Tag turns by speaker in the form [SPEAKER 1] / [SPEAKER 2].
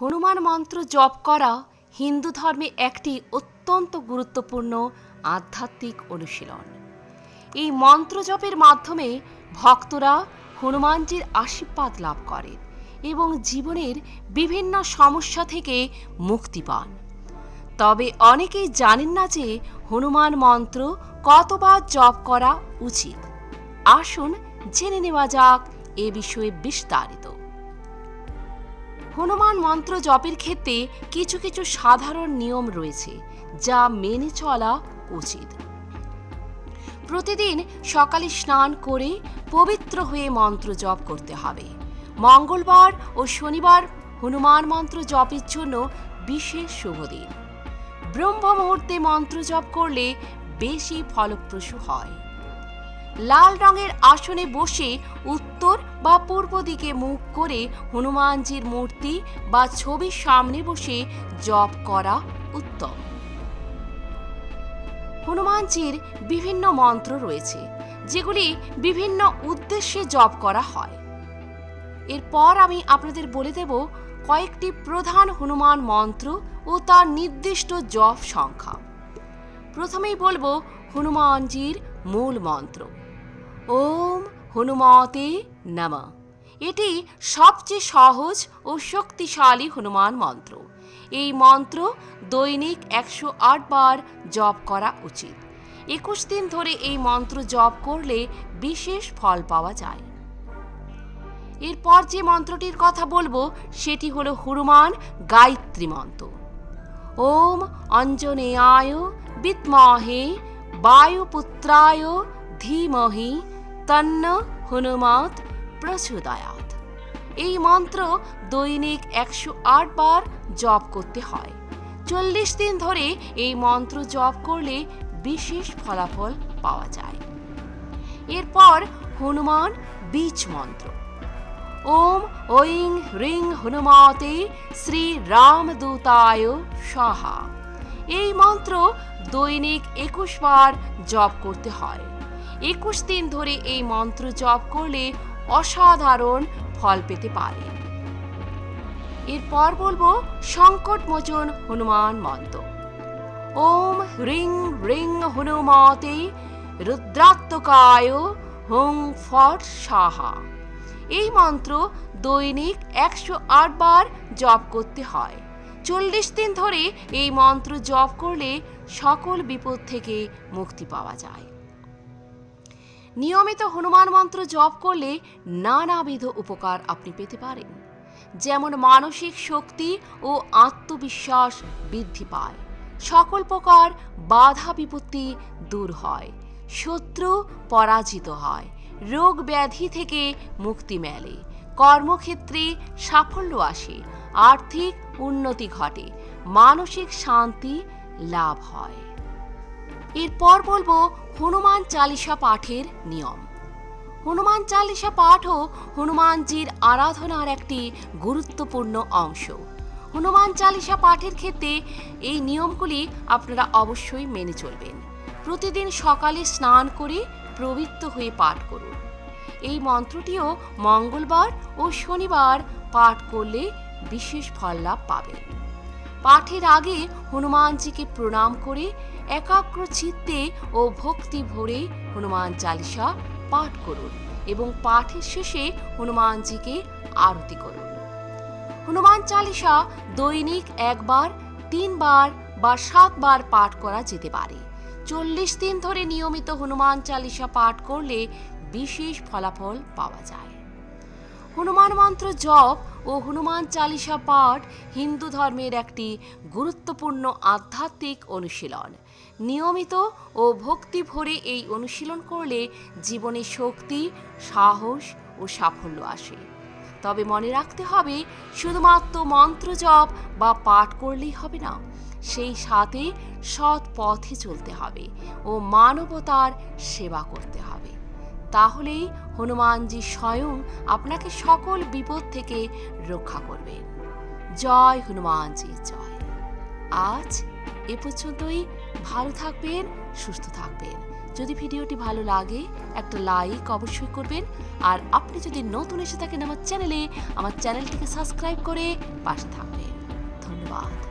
[SPEAKER 1] হনুমান মন্ত্র জপ করা হিন্দু ধর্মে একটি অত্যন্ত গুরুত্বপূর্ণ আধ্যাত্মিক অনুশীলন। এই মন্ত্র জপের মাধ্যমে ভক্তরা হনুমানজির আশীর্বাদ লাভ করেন এবং জীবনের বিভিন্ন সমস্যা থেকে মুক্তি পান। তবে অনেকেই জানেন না যে হনুমান মন্ত্র কতবার জপ করা উচিত। আসুন জেনে নেওয়া যাক এ বিষয়ে বিস্তারিত। হনুমান মন্ত্র জপের ক্ষেত্রে কিছু কিছু সাধারণ নিয়ম রয়েছে, যা মেনে চলা উচিত। প্রতিদিন সকালে স্নান করে পবিত্র হয়ে মন্ত্র জপ করতে হবে। মঙ্গলবার ও শনিবার হনুমান মন্ত্র জপের জন্য বিশেষ শুভ দিন। ব্রহ্ম মুহূর্তে মন্ত্র জপ করলে বেশি ফলপ্রসূ হয়। লাল রঙের আসনে বসে উত্তর বা পূর্ব দিকে মুখ করে হনুমানজির মূর্তি বা ছবির সামনে বসে জপ করা উত্তম। হনুমানজির বিভিন্ন মন্ত্র রয়েছে, যেগুলি বিভিন্ন উদ্দেশ্যে জপ করা হয়। এরপর আমি আপনাদের বলে দেব কয়েকটি প্রধান হনুমান মন্ত্র ও তার নির্দিষ্ট জপ সংখ্যা। প্রথমেই বলব হনুমানজির মূল মন্ত্র। ওম হনুমতে নমঃ। এটি সবচেয়ে সহজ ও শক্তিশালী হনুমান মন্ত্র। এই মন্ত্র দৈনিক একশো আট বার জপ করা উচিত। একুশ দিন ধরে এই মন্ত্র জপ করলে বিশেষ ফল পাওয়া যায়। এরপর যে মন্ত্রটির কথা বলব, সেটি হলো হনুমান গায়ত্রী মন্ত্র। ওম অঞ্জনেয়ায় বিদ্মহে বায়ুপুত্রায় ধীমহি তন্ন হনুমত প্রচোদয়াত। এই মন্ত্র দৈনিক একশো আট বার জপ করতে হয়। চল্লিশ দিন ধরে এই মন্ত্র জপ করলে বিশেষ ফলাফল পাওয়া যায়। এরপর হনুমান বীজ মন্ত্র। ওম ঐং হ্রিং হনুমতে শ্রী রামদূতায় সাহা। এই মন্ত্র দৈনিক একুশ বার জপ করতে হয়। একুশ দিন ধরে এই মন্ত্র জপ করলে অসাধারণ ফল পেতে পারে। এরপর বলব সংকট মোচন হনুমান মন্ত্র। ওম হ্রিং হ্রিং হনুমতে রুদ্রাত্মকায় হুং ফট সাহা। এই মন্ত্র দৈনিক একশো আট বার জপ করতে হয়। চল্লিশ দিন ধরে এই মন্ত্র জপ করলে সকল বিপদ থেকে মুক্তি পাওয়া যায়। নিয়মিত হনুমান মন্ত্র জপ করলে নানাবিধ উপকার আপনি পেতে পারেন। যেমন মানসিক শক্তি ও আত্মবিশ্বাস বৃদ্ধি পায়। সকল প্রকার বাধা বিপত্তি দূর হয়। শত্রু পরাজিত হয়। রোগ ব্যাধি থেকে মুক্তি মেলে। কর্মক্ষেত্রে সাফল্য আসে। আর্থিক উন্নতি ঘটে। মানসিক শান্তি লাভ হয়। এরপর বলব হনুমান চালিসা পাঠের নিয়ম। হনুমান চালিসা পাঠও হনুমানজির আরাধনার একটি গুরুত্বপূর্ণ অংশ। হনুমান চালিসা পাঠের ক্ষেত্রে এই নিয়মগুলি আপনারা অবশ্যই মেনে চলবেন। প্রতিদিন সকালে স্নান করে প্রবৃত্ত হয়ে পাঠ করুন। এই মন্ত্রটিও মঙ্গলবার ও শনিবার পাঠ করলে বিশেষ ফল লাভ পাবেন। পাঠের আগে হনুমানজিকে প্রণাম করে একাগ্র চিত্তে ও ভক্তি ভরে হনুমান চালিসা পাঠ করুন এবং পাঠের শেষে হনুমানজিকে আরতি করুন। হনুমান চালিসা দৈনিক একবার, তিনবার বা সাতবার পাঠ করা যেতে পারে। চল্লিশ দিন ধরে নিয়মিত হনুমান চালিসা পাঠ করলে বিশেষ ফলাফল পাওয়া যায়। হনুমান মন্ত্র জপ ও হনুমান চালিসা পাঠ হিন্দু ধর্মের একটি গুরুত্বপূর্ণ আধ্যাত্মিক অনুশীলন। নিয়মিত ও ভক্তি ভরে এই অনুশীলন করলে জীবনে শক্তি, সাহস ও সাফল্য আসে। তবে মনে রাখতে হবে, শুধুমাত্র মন্ত্র জপ বা পাঠ করলেই হবে না, সেই সাথে সৎ পথে চলতে হবে ও মানবতার সেবা করতে হবে। তাহলেই হনুমানজি স্বয়ং আপনাকে সকল বিপদ থেকে রক্ষা করবেন জয় হনুমানজি, জয়। আজ এ পর্যন্তই। ভালো থাকবেন, সুস্থ থাকবেন। যদি ভিডিওটি ভালো লাগে, একটা লাইক অবশ্যই করবেন। আর আপনি যদি নতুন এসে থাকেন আমার চ্যানেলে, আমার চ্যানেলটিকে সাবস্ক্রাইব করে পাশে থাকবেন। ধন্যবাদ।